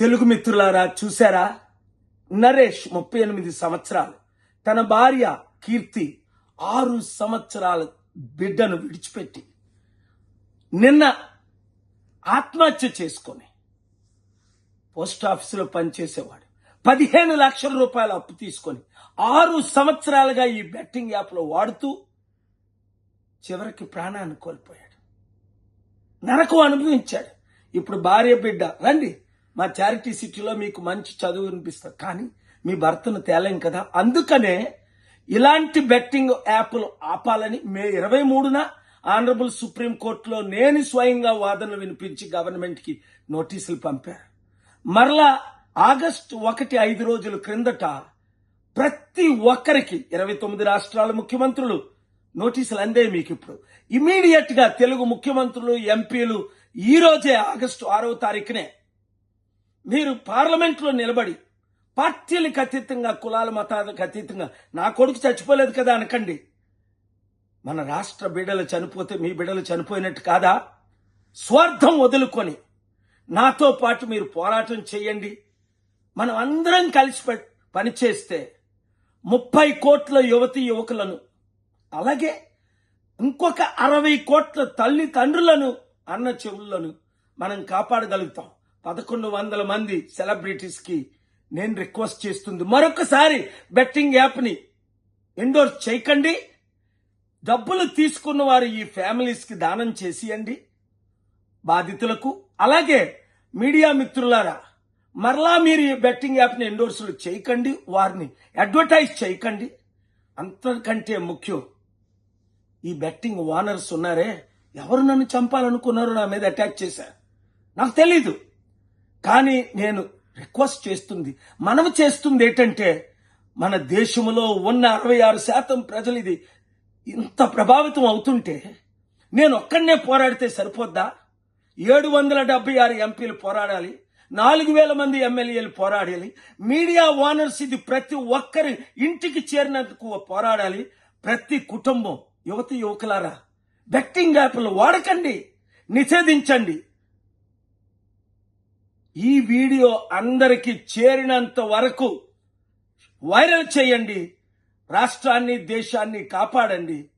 తెలుగు మిత్రులారా చూసారా నరేష్ ముప్పై ఎనిమిది సంవత్సరాలు. తన భార్య కీర్తి ఆరు సంవత్సరాల బిడ్డను విడిచిపెట్టి నిన్న ఆత్మహత్య చేసుకొని పోస్ట్ ఆఫీసులో పనిచేసేవాడు. పదిహేను లక్షల రూపాయల అప్పు తీసుకొని ఆరు సంవత్సరాలుగా ఈ బెట్టింగ్ యాప్లో వాడుతూ చివరికి ప్రాణాన్ని కోల్పోయాడు. నరకం అనుభవించాడు. ఇప్పుడు భార్య బిడ్డ రండి. మా చారిటీ సిటీలో మీకు మంచి చదువు వినిపిస్తారు కానీ మీ భర్తను తేలేం కదా? అందుకనే ఇలాంటి బెట్టింగ్ యాప్లు ఆపాలని మే ఇరవై మూడున ఆనరబుల్ సుప్రీం కోర్టులో నేను స్వయంగా వాదనలు వినిపించి గవర్నమెంట్కి నోటీసులు పంపారు మరలా ఆగస్టు ఒకటి ఐదు రోజుల క్రిందట ప్రతి ఒక్కరికి ఇరవై తొమ్మిది రాష్ట్రాల ముఖ్యమంత్రులు నోటీసులు అందే మీకు ఇప్పుడు ఇమీడియట్గా తెలుగు ముఖ్యమంత్రులు ఎంపీలు ఈ రోజే ఆగస్టు ఆరవ తారీఖునే మీరు పార్లమెంట్లో నిలబడి పార్టీలకు అతీతంగా కులాల మతాలకు అతీతంగా నా కొడుకు చచ్చిపోలేదు కదా అనకండి. మన రాష్ట్ర బిడ్డలు చనిపోతే మీ బిడ్డలు చనిపోయినట్టు కాదా? స్వార్థం వదులుకొని నాతో పాటు మీరు పోరాటం చేయండి. మనం అందరం కలిసి పనిచేస్తే ముప్పై కోట్ల యువతి యువకులను అలాగే ఇంకొక అరవై కోట్ల తల్లి తండ్రులను అన్న చెవులను మనం కాపాడగలుగుతాం. పదకొండు వందల మంది సెలబ్రిటీస్కి నేను రిక్వెస్ట్ చేస్తుంది. మరొకసారి బెట్టింగ్ యాప్ని ఎండోర్స్ చేయకండి. డబ్బులు తీసుకున్న వారు ఈ ఫ్యామిలీస్కి దానం చేసియండి బాధితులకు అలాగే మీడియా మిత్రులారా మరలా మీరు ఈ బెట్టింగ్ యాప్ని ఎండోర్సులు చేయకండి. వారిని అడ్వర్టైజ్ చేయకండి. అంతకంటే ముఖ్యం ఈ బెట్టింగ్ ఓనర్స్ ఉన్నారే ఎవరు నన్ను చంపాలనుకున్నారో నా మీద అటాక్ చేశారు. నాకు తెలీదు. కానీ నేను రిక్వెస్ట్ చేస్తుంది. మనం చేస్తుంది ఏంటంటే మన దేశంలో ఉన్న అరవై ఆరు శాతం ప్రజలు ఇది ఇంత ప్రభావితం అవుతుంటే నేను ఒక్కడనే పోరాడితే సరిపోద్దా? ఏడు వందల డెబ్బై ఆరు ఎంపీలు పోరాడాలి నాలుగు వేల మంది ఎమ్మెల్యేలు పోరాడాలి మీడియా ఓనర్స్ ఇది ప్రతి ఒక్కరి ఇంటికి చేరినందుకు పోరాడాలి. ప్రతి కుటుంబం యువతి యువకులారా బెట్టింగ్ యాప్లు వాడకండి నిషేధించండి. ఈ వీడియో అందరికీ చేరినంత వరకు వైరల్ చేయండి రాష్ట్రాన్ని దేశాన్ని కాపాడండి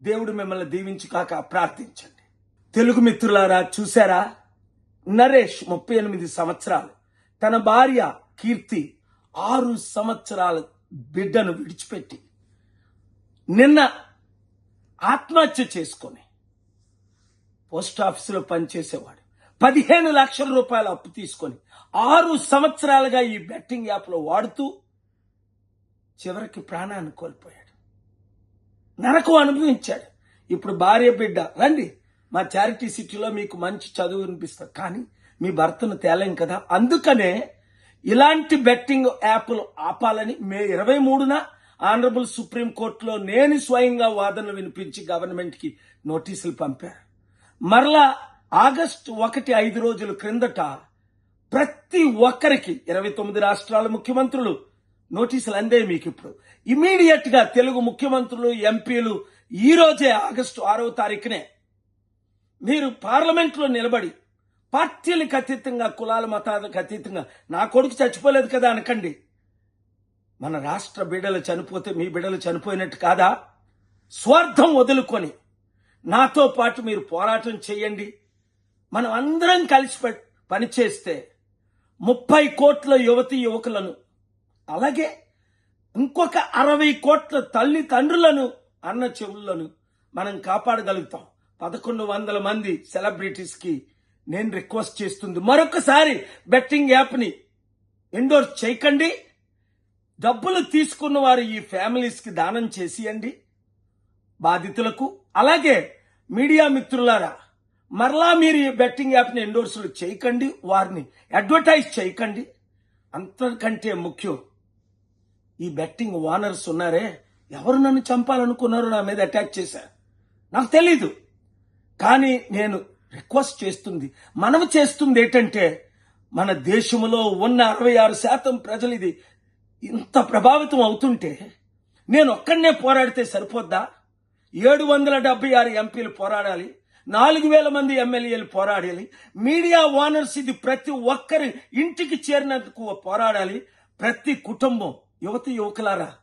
దేవుడు మిమ్మల్ని దీవించి కాక ప్రార్థించండి. తెలుగు మిత్రులారా చూసారా నరేష్ ముప్పై ఎనిమిది సంవత్సరాలు. తన భార్య కీర్తి ఆరు సంవత్సరాల బిడ్డను విడిచిపెట్టి నిన్న ఆత్మహత్య చేసుకొని పోస్ట్ ఆఫీసులో పనిచేసేవాడు. పదిహేను లక్షల రూపాయల అప్పు తీసుకొని ఆరు సంవత్సరాలుగా ఈ బెట్టింగ్ యాప్లో వాడుతూ చివరికి ప్రాణాన్ని కోల్పోయాడు. నరకం అనుభవించాడు. ఇప్పుడు భార్య బిడ్డ రండి. మా చారిటీ సిటీలో మీకు మంచి చదువు వినిపిస్తారు కానీ మీ భర్తను తేలేం కదా? అందుకనే ఇలాంటి బెట్టింగ్ యాప్లు ఆపాలని మే ఇరవై మూడున ఆనరబుల్ సుప్రీం కోర్టులో నేను స్వయంగా వాదనలు వినిపించి గవర్నమెంట్కి నోటీసులు పంపారు మరలా ఆగస్టు ఒకటి ఐదు రోజుల క్రిందట ప్రతి ఒక్కరికి ఇరవై తొమ్మిది రాష్ట్రాల ముఖ్యమంత్రులు నోటీసులు అందే మీకు ఇప్పుడు ఇమీడియట్గా తెలుగు ముఖ్యమంత్రులు ఎంపీలు ఈ రోజే ఆగస్టు ఆరవ తారీఖునే మీరు పార్లమెంట్లో నిలబడి పార్టీలకు అతీతంగా కులాల మతాలకు అతీతంగా నా కొడుకు చచ్చిపోలేదు కదా అనకండి. మన రాష్ట్ర బిడ్డలు చనిపోతే మీ బిడ్డలు చనిపోయినట్టు కాదా? స్వార్థం వదులుకొని నాతో పాటు మీరు పోరాటం చేయండి. మనం అందరం కలిసి పనిచేస్తే ముప్పై కోట్ల యువతి యువకులను అలాగే ఇంకొక అరవై కోట్ల తల్లి తండ్రులను అన్న చెవులను మనం కాపాడగలుగుతాం. పదకొండు వందల మంది సెలబ్రిటీస్కి నేను రిక్వెస్ట్ చేస్తుంది. మరొకసారి బెట్టింగ్ యాప్ని ఎండోర్స్ చేయకండి. డబ్బులు తీసుకున్న వారు ఈ ఫ్యామిలీస్కి దానం చేసియండి బాధితులకు అలాగే మీడియా మిత్రులారా మరలా మీరు ఈ బెట్టింగ్ యాప్ని ఎండోర్సులు చేయకండి వారిని అడ్వర్టైజ్ చేయకండి. అంతకంటే ముఖ్యం ఈ బెట్టింగ్ ఓనర్స్ ఉన్నారే ఎవరు నన్ను చంపాలనుకున్నారో నా మీద అటాక్ చేశారు. నాకు తెలీదు. కానీ నేను రిక్వెస్ట్ చేస్తుంది. మనం చేస్తుంది ఏంటంటే మన దేశంలో ఉన్న అరవై ఆరు శాతం ప్రజలు ఇది ఇంత ప్రభావితం అవుతుంటే నేను ఒక్కడనే పోరాడితే సరిపోద్దా? ఏడు వందల డెబ్బై ఆరు ఎంపీలు పోరాడాలి. నాలుగు వేల మంది ఎమ్మెల్యేలు పోరాడాలి. మీడియా ఓనర్స్ ఇది ప్రతి ఒక్కరి ఇంటికి చేరినందుకు పోరాడాలి. ప్రతి కుటుంబం యువతి యువకులారా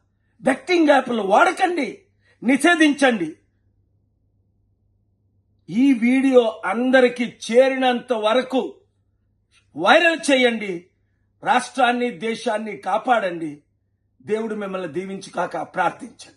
బెట్టింగ్ యాప్లు వాడకండి నిషేధించండి. ఈ వీడియో అందరికీ చేరినంత వరకు వైరల్ చేయండి. రాష్ట్రాన్ని దేశాన్ని కాపాడండి. దేవుడు మిమ్మల్ని దీవించి కాక ప్రార్థించండి.